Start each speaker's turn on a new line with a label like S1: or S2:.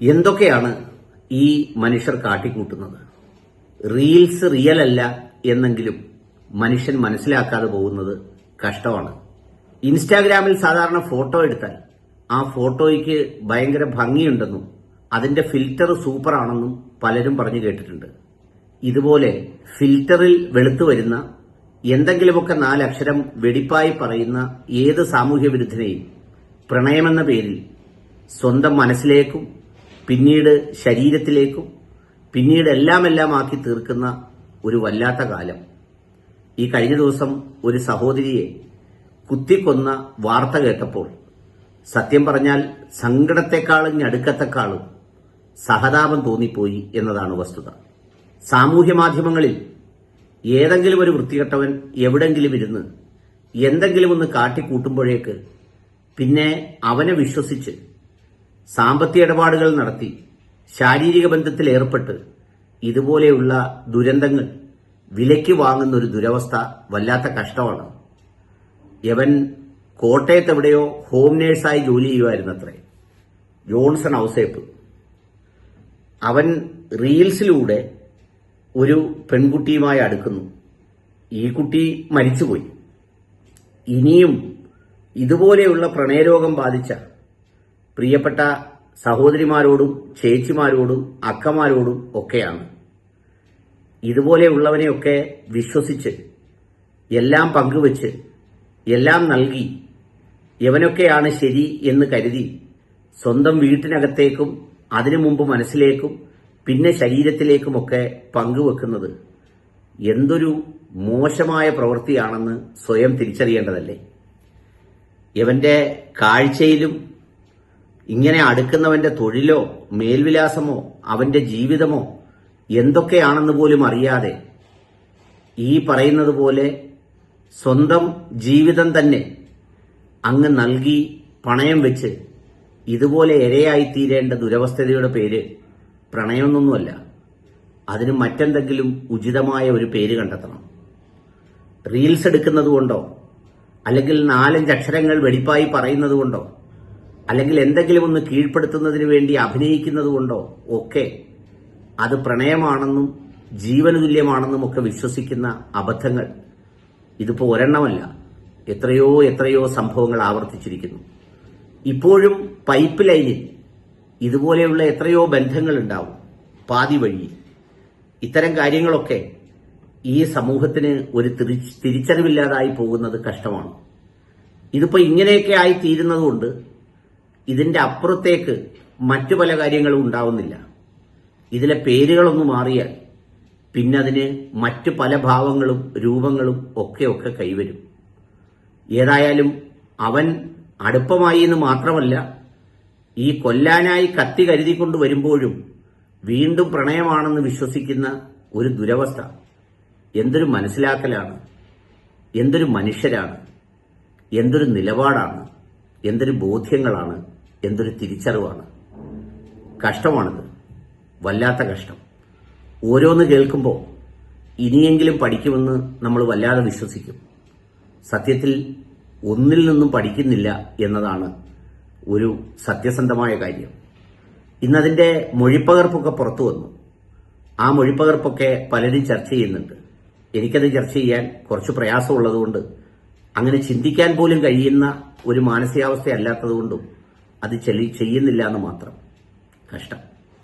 S1: എന്തൊക്കെയാണ് ഈ മനുഷ്യർ കാട്ടിക്കൂട്ടുന്നത്? റീൽസ് റിയൽ അല്ല എന്നെങ്കിലും മനുഷ്യൻ മനസ്സിലാക്കാതെ പോകുന്നത് കഷ്ടമാണ്. ഇൻസ്റ്റാഗ്രാമിൽ സാധാരണ ഫോട്ടോ എടുത്താൽ ആ ഫോട്ടോയ്ക്ക് ഭയങ്കര ഭംഗിയുണ്ടെന്നും അതിന്റെ ഫിൽറ്റർ സൂപ്പറാണെന്നും പലരും പറഞ്ഞു കേട്ടിട്ടുണ്ട്. ഇതുപോലെ ഫിൽറ്ററിൽ വെളുത്തു വരുന്ന എന്തെങ്കിലുമൊക്കെ നാലക്ഷരം വെടിപ്പായി പറയുന്ന ഏത് സാമൂഹ്യ വിരുദ്ധനെയും പ്രണയമെന്ന പേരിൽ സ്വന്തം മനസ്സിലേക്കും പിന്നീട് ശരീരത്തിലേക്കും പിന്നീട് എല്ലാം എല്ലാം ആക്കി തീർക്കുന്ന ഒരു വല്ലാത്ത കാലം. ഈ കഴിഞ്ഞ ദിവസം ഒരു സഹോദരിയെ കുത്തിക്കൊന്ന വാർത്ത കേട്ടപ്പോൾ സത്യം പറഞ്ഞാൽ സങ്കടത്തെക്കാളും ഞടുക്കത്തെക്കാളും സഹതാപം തോന്നിപ്പോയി എന്നതാണ് വസ്തുത. സാമൂഹ്യ മാധ്യമങ്ങളിൽ ഏതെങ്കിലും ഒരു വൃത്തികെട്ടവൻ എവിടെങ്കിലും ഇരുന്ന് എന്തെങ്കിലും ഒന്ന് കാട്ടിക്കൂട്ടുമ്പോഴേക്ക് പിന്നെ അവനെ വിശ്വസിച്ച് സാമ്പത്തിക ഇടപാടുകൾ നടത്തി ശാരീരിക ബന്ധത്തിൽ ഏർപ്പെട്ട് ഇതുപോലെയുള്ള ദുരന്തങ്ങൾ വിലയ്ക്ക് വാങ്ങുന്ന ഒരു ദുരവസ്ഥ വല്ലാത്ത കഷ്ടമാണ്. യവൻ കോട്ടയത്ത് എവിടെയോ ഹോം നേഴ്സായി ജോലി ചെയ്യുമായിരുന്നത്രേ ജോൺസൺ ഔസേപ്പ്. അവൻ റീൽസിലൂടെ ഒരു പെൺകുട്ടിയുമായി അടുക്കുന്നു. ഈ കുട്ടി മരിച്ചുപോയി. ഇനിയും ഇതുപോലെയുള്ള പ്രണയരോഗം ബാധിച്ച പ്രിയപ്പെട്ട സഹോദരിമാരോടും ചേച്ചിമാരോടും അക്കമാരോടും ഒക്കെയാണ്. ഇതുപോലെയുള്ളവനെയൊക്കെ വിശ്വസിച്ച് എല്ലാം പങ്കുവച്ച് എല്ലാം നൽകി എവനൊക്കെയാണ് ശരി എന്ന് കരുതി സ്വന്തം വീട്ടിനകത്തേക്കും അതിനു മുമ്പ് മനസ്സിലേക്കും പിന്നെ ശരീരത്തിലേക്കുമൊക്കെ പങ്കുവെക്കുന്നത് എന്തൊരു മോശമായ പ്രവൃത്തിയാണെന്ന് സ്വയം തിരിച്ചറിയേണ്ടതല്ലേ? ഇവന്റെ കാഴ്ചയിലും ഇങ്ങനെ അടുക്കുന്നവന്റെ തൊഴിലോ മേൽവിലാസമോ അവന്റെ ജീവിതമോ എന്തൊക്കെയാണെന്ന് പോലും അറിയാതെ ഈ പറയുന്നത് പോലെ സ്വന്തം ജീവിതം തന്നെ അങ്ങ് നൽകി പണയം വെച്ച് ഇതുപോലെ ഇരയായിത്തീരേണ്ട ദുരവസ്ഥതയുടെ പേര് പ്രണയമൊന്നൊന്നുമല്ല. അതിന് മറ്റെന്തെങ്കിലും ഉചിതമായ ഒരു പേര് കണ്ടെത്തണം. റീൽസ് എടുക്കുന്നതുകൊണ്ടോ അല്ലെങ്കിൽ നാലഞ്ച് അക്ഷരങ്ങൾ വെടിപ്പായി പറയുന്നത് കൊണ്ടോ അല്ലെങ്കിൽ എന്തെങ്കിലും ഒന്ന് കീഴ്പ്പെടുത്തുന്നതിന് വേണ്ടി അഭിനയിക്കുന്നത് കൊണ്ടോ ഒക്കെ അത് പ്രണയമാണെന്നും ജീവന് തുല്യമാണെന്നും ഒക്കെ വിശ്വസിക്കുന്ന അബദ്ധങ്ങൾ ഇതിപ്പോൾ ഒരെണ്ണമല്ല. എത്രയോ എത്രയോ സംഭവങ്ങൾ ആവർത്തിച്ചിരിക്കുന്നു. ഇപ്പോഴും പൈപ്പ് ലൈനിൽ ഇതുപോലെയുള്ള എത്രയോ ബന്ധങ്ങൾ ഉണ്ടാവും പാതി വഴി. ഇത്തരം കാര്യങ്ങളൊക്കെ ഈ സമൂഹത്തിന് ഒരു തിരി- തിരിച്ചറിവില്ലാതായി പോകുന്നത് കഷ്ടമാണ്. ഇതിപ്പോ ഇങ്ങനെയൊക്കെ ആയി തീരുന്നതുകൊണ്ട് ഇതിന്റെ അപ്പുറത്തേക്ക് മറ്റു പല കാര്യങ്ങളും ഉണ്ടാവുന്നില്ല. ഇതിലെ പേരുകളൊന്ന് മാറിയാൽ പിന്നെ അതിന് മറ്റു പല ഭാവങ്ങളും രൂപങ്ങളും ഒക്കെ ഒക്കെ കൈവരും. ഏതായാലും അവൻ അടുപ്പമായി എന്ന് മാത്രമല്ല ഈ കൊല്ലാനായി കത്തി കരുതിക്കൊണ്ട് വരുമ്പോഴും വീണ്ടും പ്രണയമാണെന്ന് വിശ്വസിക്കുന്ന ഒരു ദുരവസ്ഥ എന്തൊരു മനസ്സിലാക്കലാണ് എന്തൊരു മനുഷ്യരാണ് എന്തൊരു നിലപാടാണ് എന്തൊരു ബോധ്യങ്ങളാണ് എന്തൊരു തിരിച്ചറിവാണ്. കഷ്ടമാണിത്. വല്ലാത്ത കഷ്ടം. ഓരോന്ന് കേൾക്കുമ്പോൾ ഇനിയെങ്കിലും പഠിക്കുമെന്ന് നമ്മൾ വല്ലാതെ വിശ്വസിക്കും. സത്യത്തിൽ ഒന്നിൽ നിന്നും പഠിക്കുന്നില്ല എന്നതാണ് ഒരു സത്യസന്ധമായ കാര്യം. ഇന്നതിന്റെ മൊഴിപ്പകർപ്പൊക്കെ പുറത്തു വന്നു. ആ മൊഴിപ്പകർപ്പൊക്കെ പലരും ചർച്ച ചെയ്യുന്നുണ്ട്. എനിക്കത് ചർച്ച ചെയ്യാൻ കുറച്ച് പ്രയാസമുള്ളതുകൊണ്ട് അങ്ങനെ ചിന്തിക്കാൻ പോലും കഴിയുന്ന ഒരു മാനസികാവസ്ഥ അല്ലാത്തതുകൊണ്ടും അത് ചെയ്യുന്നില്ല എന്ന് മാത്രം. കഷ്ടം.